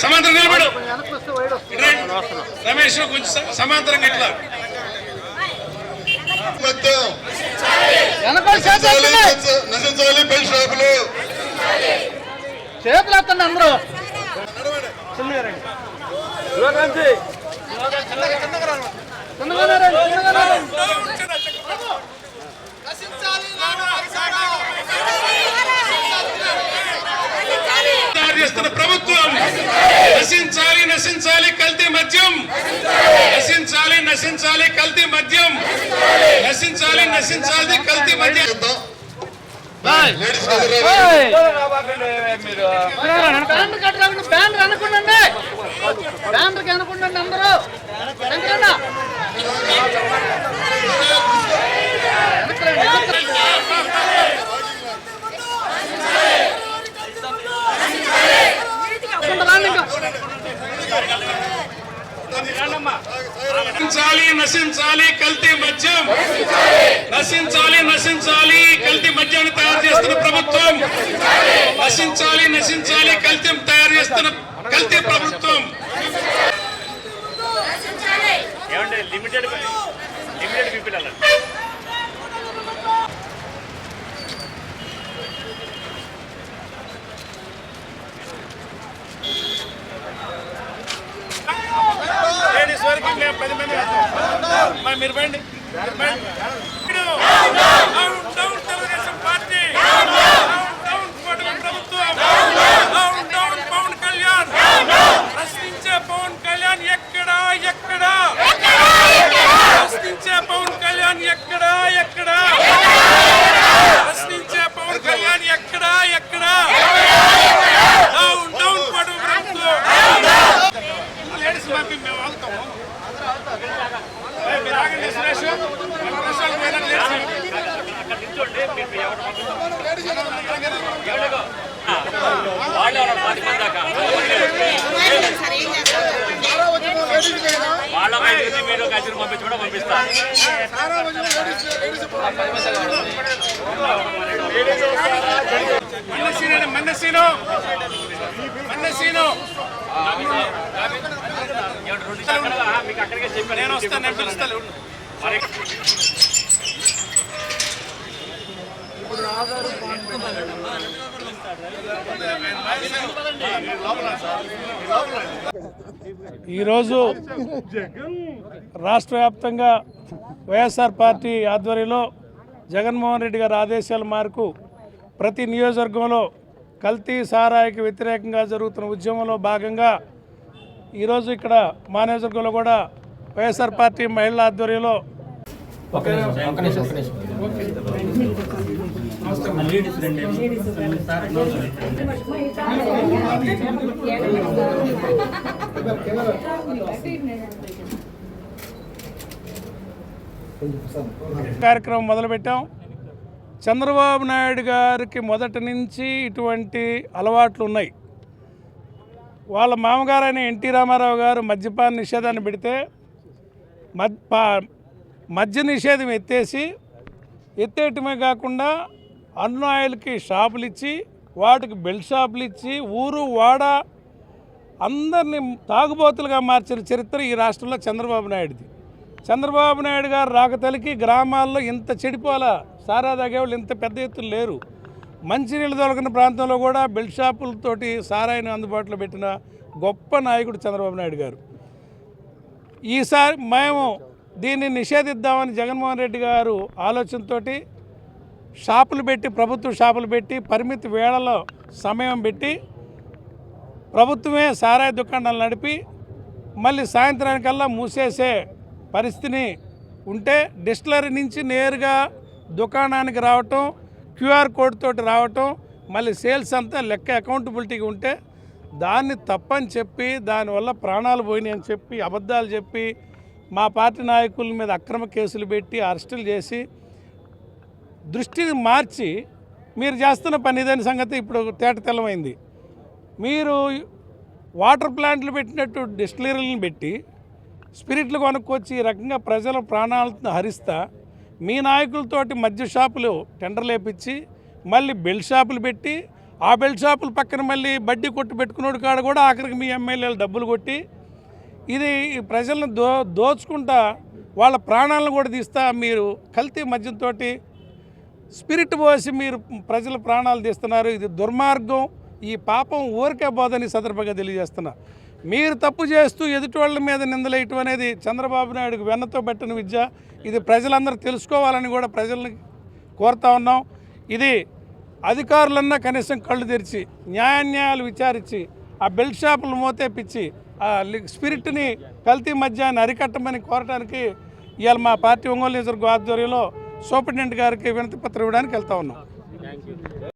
సమాంతరం నిలబడు. రమేష్ కొంచెం సమాంతరంగా ఇట్లా. నశించాలి బెల్ షాపులు. చేతులు ఎత్తండి అందరూ. చిన్నగానే రండి, చిన్నగానే రండి. తయారు చేస్తున్న ప్రభుత్వం నశించాలి నశించాలి కల్తీ మద్యం. నశించాలి నశించాలి కల్తీ మద్యం. నశించాలి నశించాలి కల్తీ మద్యం. బ్యానర్ బ్యానర్ అందరూ. నశించాలి నశించాలి కల్తీ మద్యం. నశించాలి నశించాలి కల్తీ మద్యాన్ని తయారు చేస్తున్న ప్రభుత్వం. నశించాలి నశించాలి కల్తీ తయారు చేస్తున్న కల్తీ ప్రభుత్వం. ఏమంటే లిమిటెడ్ లిమిటెడ్ పీపుల్ అలా పది మంది. మరి మీరు కలిసి పంపించి కూడా పంపిస్తారు మన్నసీను. మన్నసీను. మన్నసీను మీకు అక్కడికే చెప్పాను నేను వస్తాను నేను పిలుస్తాను. ఈరోజు రాష్ట్ర వ్యాప్తంగా వైఎస్ఆర్ పార్టీ ఆధ్వర్యంలో జగన్మోహన్ రెడ్డి గారి ఆదేశాల మేరకు ప్రతి నియోజకవర్గంలో కల్తీ సారాయికి వ్యతిరేకంగా జరుగుతున్న ఉద్యమంలో భాగంగా ఈరోజు ఇక్కడ మా నియోజకవర్గంలో కూడా వైఎస్ఆర్ పార్టీ మహిళల ఆధ్వర్యంలో కార్యక్రమం మొదలుపెట్టాం. చంద్రబాబు నాయుడు గారికి మొదటి నుంచి ఇటువంటి అలవాట్లు ఉన్నాయి. వాళ్ళ మామగారైన ఎన్టీ రామారావు గారు మద్యపాన నిషేధాన్ని పెడితే మద్ మద్య నిషేధం ఎత్తేసి ఎత్తేయటమే కాకుండా అన్న ఆయిల్కి షాపులు ఇచ్చి వాటికి బెల్ట్ షాపులు ఇచ్చి ఊరు వాడ అందరినీ తాగుబోతులుగా మార్చిన చరిత్ర ఈ రాష్ట్రంలో చంద్రబాబు నాయుడుది. చంద్రబాబు నాయుడు గారు రాకతలికి గ్రామాల్లో ఇంత చెడిపోలా సారా తాగేవాళ్ళు ఇంత పెద్ద ఎత్తున లేరు. మంచినీళ్ళు దొరకని ప్రాంతంలో కూడా బెల్ట్ షాపులతోటి సారాయిని అందుబాటులో పెట్టిన గొప్ప నాయకుడు చంద్రబాబు నాయుడు గారు. ఈసారి మేము దీన్ని నిషేధిద్దామని జగన్మోహన్ రెడ్డి గారు ఆలోచనతో షాపులు పెట్టి ప్రభుత్వ షాపులు పెట్టి పరిమితి వేళలో సమయం పెట్టి ప్రభుత్వమే సారాయి దుకాణాలు నడిపి మళ్ళీ సాయంత్రానికల్లా మూసేసే పరిస్థితిని ఉంటే డిస్టిలరీ నుంచి నేరుగా దుకాణానికి రావటం క్యూఆర్ కోడ్ తోటి రావటం మళ్ళీ సేల్స్ అంతా లెక్క అకౌంటబిలిటీగా ఉంటే దాన్ని తప్పని చెప్పి దానివల్ల ప్రాణాలు పోయినాయి అని చెప్పి అబద్ధాలు చెప్పి మా పార్టీ నాయకుల మీద అక్రమ కేసులు పెట్టి అరెస్టులు చేసి దృష్టిని మార్చి మీరు చేస్తున్న పని ఇదని సంగతి ఇప్పుడు తేట తెల్లమైంది. మీరు వాటర్ ప్లాంట్లు పెట్టినట్టు డిస్టిలరీలను పెట్టి స్పిరిట్లు కొనుక్కొచ్చి ఈ రకంగా ప్రజల ప్రాణాలను హరిస్తా మీ నాయకులతోటి మద్య షాపులు టెండర్లు వేపించి మళ్ళీ బెల్ షాపులు పెట్టి ఆ బెల్ట్ షాపుల పక్కన మళ్ళీ బడ్డీ కొట్టు పెట్టుకున్నోడు కాడ కూడా ఆఖరికి మీ ఎమ్మెల్యేలు డబ్బులు కొట్టి ఇది ప్రజలను దో దోచుకుంటా వాళ్ళ ప్రాణాలను కూడా తీస్తా మీరు కల్తీ మద్యంతో స్పిరిట్ పోసి మీరు ప్రజల ప్రాణాలు తీస్తున్నారు. ఇది దుర్మార్గం. ఈ పాపం ఊరికే పోదని సందర్భంగా తెలియజేస్తున్నా. మీరు తప్పు చేస్తూ ఎదుటివాళ్ళ మీద నిందలేయటం అనేది చంద్రబాబు నాయుడుకు వెన్నతో పెట్టిన విద్య. ఇది ప్రజలందరూ తెలుసుకోవాలని కూడా ప్రజల్ని కోరుతా ఉన్నాం. ఇది అధికారులన్నా కనీసం కళ్ళు తెరిచి న్యాయాన్యాయాలు విచారించి ఆ బెల్ట్ షాపులు మోతేపిచ్చి ఆ స్పిరిట్ని కల్తీ మధ్యాన్ని అరికట్టమని కోరటానికి ఇవాళ మా పార్టీ ఒంగోలు నియోజకవర్గ ఆధ్వర్యంలో సూపరింటెండెంట్ గారికి వినతి పత్రం ఇవ్వడానికి వెళ్తా ఉన్నాం.